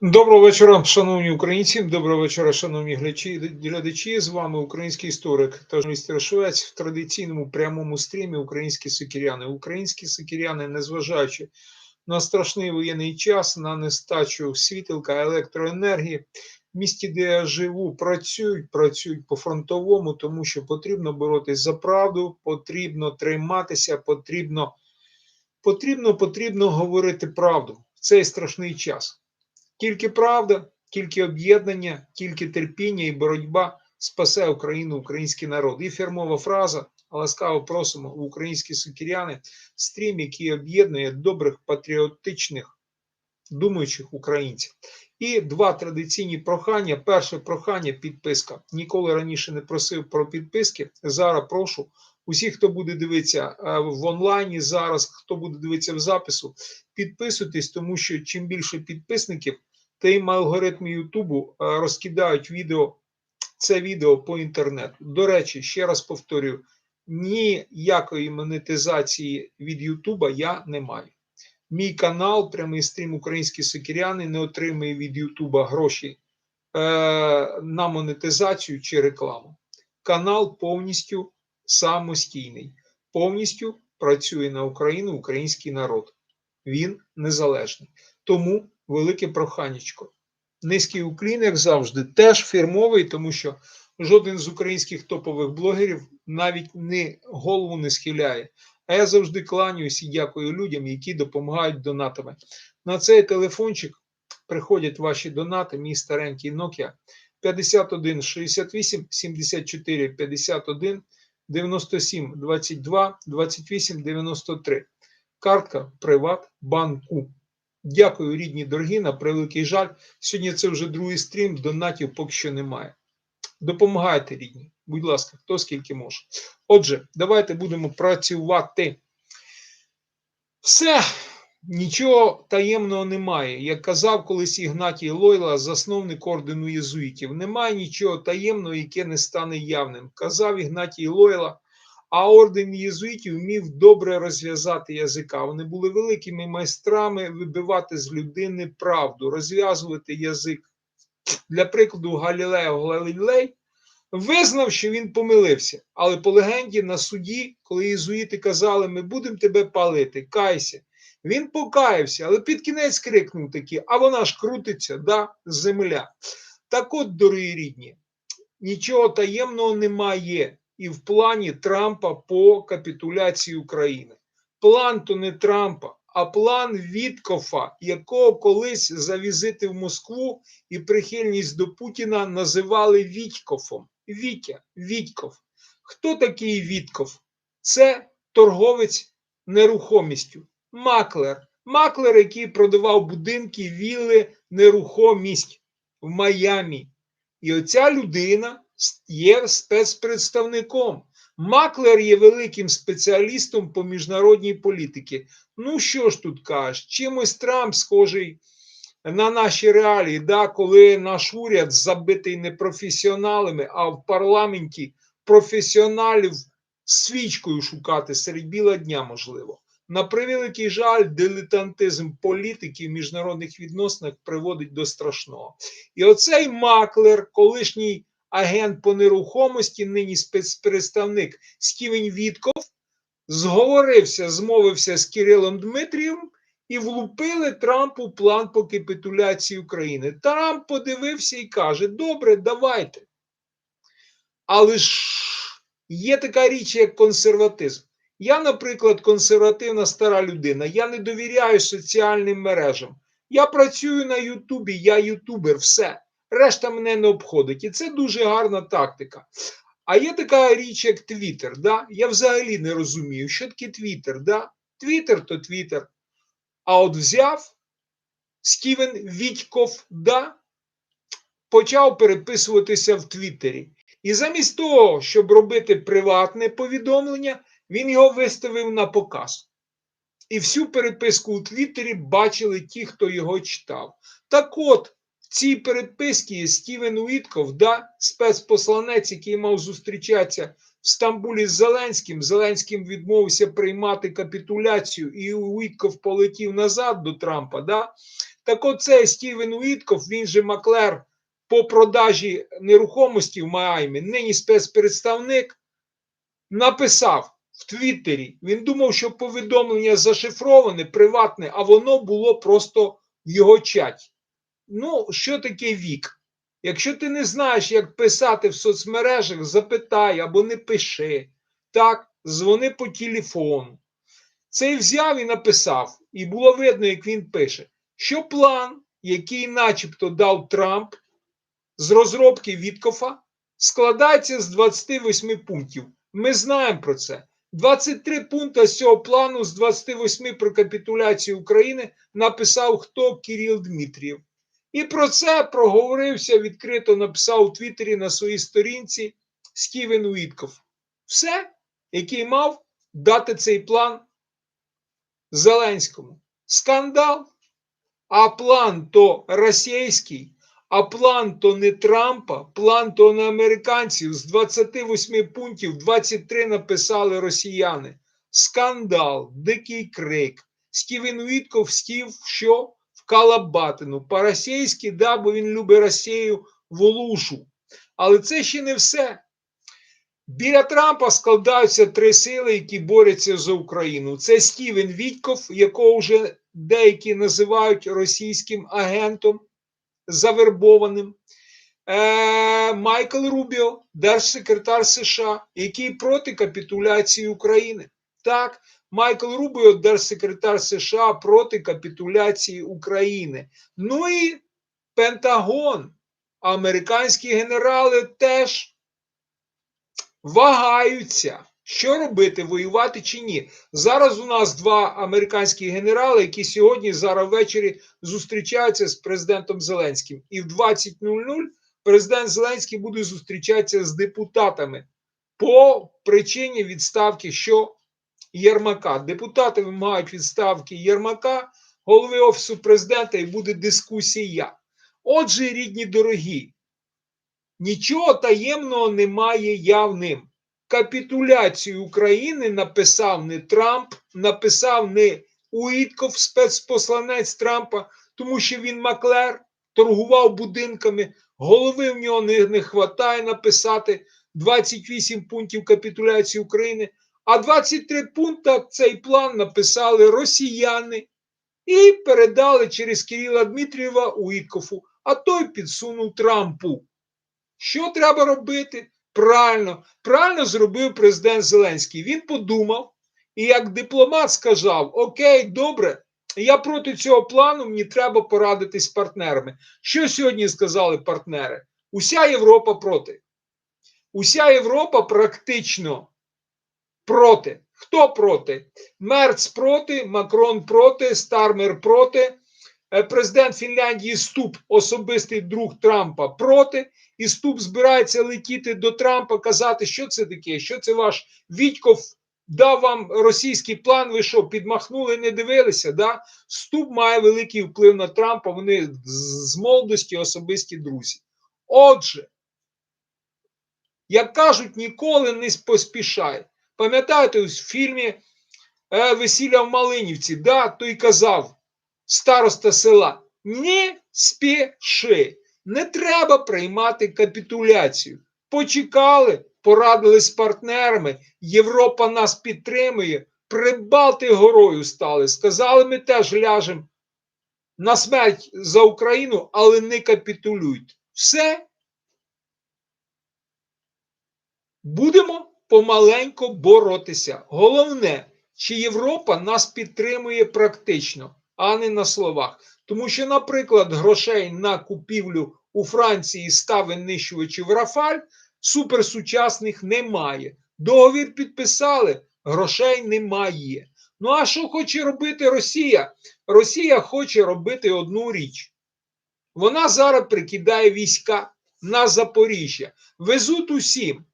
Доброго вечора, шановні українці. Доброго вечора, шановні глядачі. З вами український історик та журналіст Рошовець в традиційному прямому стрімі Українські сокіряни. Українські сокіряни, незважаючи на страшний воєнний час, на нестачу світилка електроенергії. В місті, де я живу, працюють, працюють по фронтовому, тому що потрібно боротись за правду, потрібно триматися, потрібно, потрібно, потрібно говорити правду в цей страшний час. Тільки правда, тільки об'єднання, тільки терпіння і боротьба спасе Україну, український народ. І фірмова фраза. Ласкаво просимо в українські сукіряни стрім, який об'єднує добрих патріотичних думаючих українців. І два традиційні прохання. Перше прохання підписка. Ніколи раніше не просив про підписки. Зараз прошу усіх, хто буде дивитися е, в онлайні, зараз хто буде дивитися в запису, підписуйтесь, тому що чим більше підписників, тим алгоритми Ютубу розкидають відео, це відео по інтернету. До речі, ще раз повторюю: ніякої монетизації від Ютуба я не маю. Мій канал, прямий стрім Українські сокіряни, не отримує від Ютуба гроші е, на монетизацію чи рекламу. Канал повністю самостійний, повністю працює на Україну український народ. Він незалежний. Тому велике проханечко. Низький уклін, як завжди, теж фірмовий, тому що жоден з українських топових блогерів навіть не голову не схиляє. А я завжди кланяюсь і дякую людям, які допомагають донатами. На цей телефончик приходять ваші донати, мій старенький Nokia 51 68 74 51 97 22 28 93. Картка Приват банку. Дякую, рідні дорогі, на превеликий жаль. Сьогодні це вже другий стрім, донатів поки що немає. Допомагайте, рідні, будь ласка, хто скільки може. Отже, давайте будемо працювати. Все, нічого таємного немає. Як казав колись Ігнатій Лойла, засновник ордену єзуїтів, немає нічого таємного, яке не стане явним. Казав Ігнатій Лойла. А орден єзуїтів вмів добре розв'язати язика. Вони були великими майстрами вибивати з людини правду, розв'язувати язик. Для прикладу, Галілео Галілей визнав, що він помилився. Але по легенді на суді, коли єзуїти казали, ми будемо тебе палити, кайся. Він покаявся, але під кінець крикнув таки, а вона ж крутиться, да, земля. Так от, дорогі рідні, нічого таємного немає і в плані Трампа по капітуляції України. План то не Трампа, а план Віткофа, якого колись за візити в Москву і прихильність до Путіна називали Вітькофом. Вітя, Вітьков. Хто такий Вітков? Це торговець нерухомістю, маклер. Маклер, який продавав будинки, вілли, нерухомість в Майамі. І оця людина є спецпредставником. Маклер є великим спеціалістом по міжнародній політиці. Ну що ж тут кажеш? Чимось Трамп схожий на наші реалії, да, коли наш уряд забитий не професіоналами, а в парламенті професіоналів свічкою шукати серед біла дня можливо. На превеликий жаль, дилетантизм політики в міжнародних відносинах приводить до страшного. І оцей маклер, колишній агент по нерухомості, нині спецпредставник Стівен Вітков, зговорився, змовився з Кирилом Дмитрієм і влупили Трампу план по капітуляції України. Трамп подивився і каже: Добре, давайте. Але ж є така річ, як консерватизм. Я, наприклад, консервативна стара людина. Я не довіряю соціальним мережам. Я працюю на Ютубі, я ютубер, все. Решта мене не обходить. І це дуже гарна тактика. А є така річ, як Твіттер. Да? Я взагалі не розумію, що таке Твіттер. Да? Твіттер то Твіттер. А от взяв Стівен Вітьков, да, почав переписуватися в Твіттері. І замість того, щоб робити приватне повідомлення, він його виставив на показ. І всю переписку у Твіттері бачили ті, хто його читав. Так от, в цій переписці Стівен Уітков, да, спецпосланець, який мав зустрічатися в Стамбулі з Зеленським. Зеленським відмовився приймати капітуляцію, і Уітков полетів назад до Трампа. Да? Так оцей Стівен Уітков, він же Маклер по продажі нерухомості в Майамі, нині спецпредставник, написав в Твіттері. Він думав, що повідомлення зашифроване, приватне, а воно було просто в його чаті. Ну, що таке вік? Якщо ти не знаєш, як писати в соцмережах, запитай або не пиши. Так, дзвони по телефону. Цей взяв і написав, і було видно, як він пише, що план, який начебто дав Трамп з розробки Віткофа, складається з 28 пунктів. Ми знаємо про це. 23 пункти з цього плану з 28 про капітуляцію України написав хто Кирил Дмитрієв. І про це проговорився відкрито написав у Твіттері на своїй сторінці Стівен Уітков. Все, який мав дати цей план Зеленському. Скандал. А план то російський, а план то не Трампа, план то не американців. З 28 пунктів 23 написали росіяни. Скандал, дикий крик. Стівен Уітков стів, що Калабатину. По-російськи, да, бо він любить Росію волушу. Але це ще не все. Біля Трампа складаються три сили, які борються за Україну. Це Стівен Вітьков, якого вже деякі називають російським агентом завербованим. Е, Майкл Рубіо, держсекретар США, який проти капітуляції України. Так, Майкл Рубіо, держсекретар США проти капітуляції України. Ну і Пентагон. Американські генерали теж вагаються, що робити, воювати чи ні. Зараз у нас два американські генерали, які сьогодні зараз ввечері зустрічаються з президентом Зеленським. І в 20.00 президент Зеленський буде зустрічатися з депутатами по причині відставки що Єрмака. Депутати вимагають відставки Єрмака, голови Офісу президента, і буде дискусія. Отже, рідні дорогі, нічого таємного немає явним. Капітуляцію України написав не Трамп, написав не Уітков, спецпосланець Трампа, тому що він Маклер торгував будинками, голови в нього не, не хватає написати 28 пунктів капітуляції України, а 23 пункти цей план написали росіяни і передали через Кирила Дмитрієва Уіткофу, а той підсунув Трампу. Що треба робити? Правильно, правильно зробив президент Зеленський. Він подумав і як дипломат сказав: Окей, добре, я проти цього плану, мені треба порадитись з партнерами. Що сьогодні сказали партнери? Уся Європа проти. Уся Європа практично проти. Хто проти? Мерц проти, Макрон проти, Стармер проти. Е, Президент Фінляндії Ступ, особистий друг Трампа, проти. І Ступ збирається летіти до Трампа, казати, що це таке, що це ваш Вітьков дав вам російський план. Ви що, підмахнули, не дивилися? Да? Ступ має великий вплив на Трампа. Вони з молодості особисті друзі. Отже, як кажуть, ніколи не поспішай. Пам'ятаєте, в фільмі е, Весілля в Малинівці, да, той казав староста села: не спіши, не треба приймати капітуляцію. Почекали, порадили з партнерами, Європа нас підтримує, Прибалти горою стали. Сказали, ми теж ляжемо на смерть за Україну, але не капітулюйте. Все. Будемо помаленько боротися. Головне, чи Європа нас підтримує практично, а не на словах. Тому що, наприклад, грошей на купівлю у Франції ста винищувачів Рафаль суперсучасних немає. Договір підписали, грошей немає. Ну а що хоче робити Росія? Росія хоче робити одну річ. Вона зараз прикидає війська на Запоріжжя, везуть усім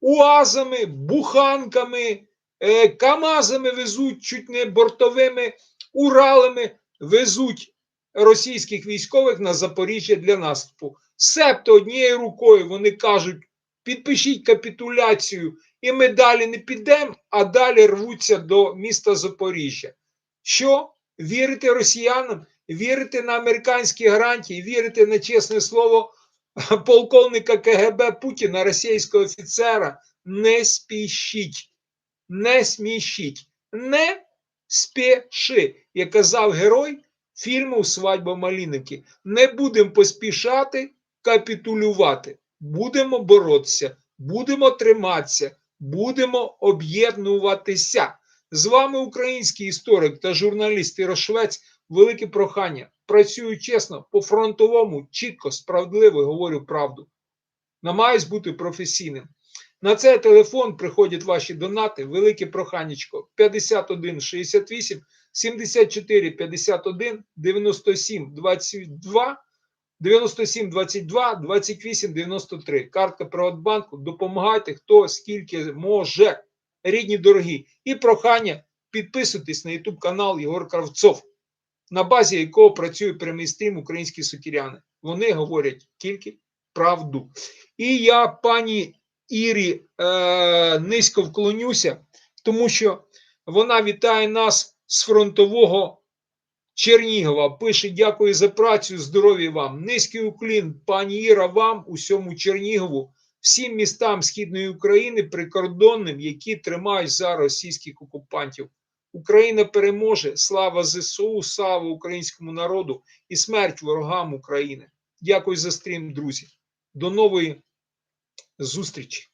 уазами, буханками, е, камазами везуть чуть не бортовими Уралами, везуть російських військових на Запоріжжя для наступу. Себто однією рукою вони кажуть: підпишіть капітуляцію, і ми далі не підемо, а далі рвуться до міста Запоріжжя. Що? Вірите росіянам? вірите на американські гарантії, вірите на чесне слово полковника КГБ Путіна, російського офіцера, не спішіть, не смішіть, не спіши, як казав герой фільму Свадьба Маліновки. Не будемо поспішати капітулювати. Будемо боротися, будемо триматися, будемо об'єднуватися. З вами український історик та журналіст Ірошвець. Велике прохання. Працюю чесно, по-фронтовому, чітко, справедливо говорю правду. Намагаюсь бути професійним. На цей телефон приходять ваші донати. Велике проханечко 51 68 74 51 97 22 97 22 28 93. Картка Приватбанку. Допомагайте хто скільки може. Рідні дорогі. І прохання підписуйтесь на YouTube канал Єгор Кравцов, на базі якого працює прямий стрім українські сутіряни. Вони говорять тільки правду. І я пані Ірі е, низько вклонюся, тому що вона вітає нас з фронтового Чернігова. Пише: дякую за працю, здоров'я вам. Низький уклін, пані Іра, вам, усьому Чернігову, всім містам Східної України, прикордонним, які тримають за російських окупантів. Україна переможе. Слава ЗСУ, слава українському народу і смерть ворогам України. Дякую за стрім, друзі. До нової зустрічі.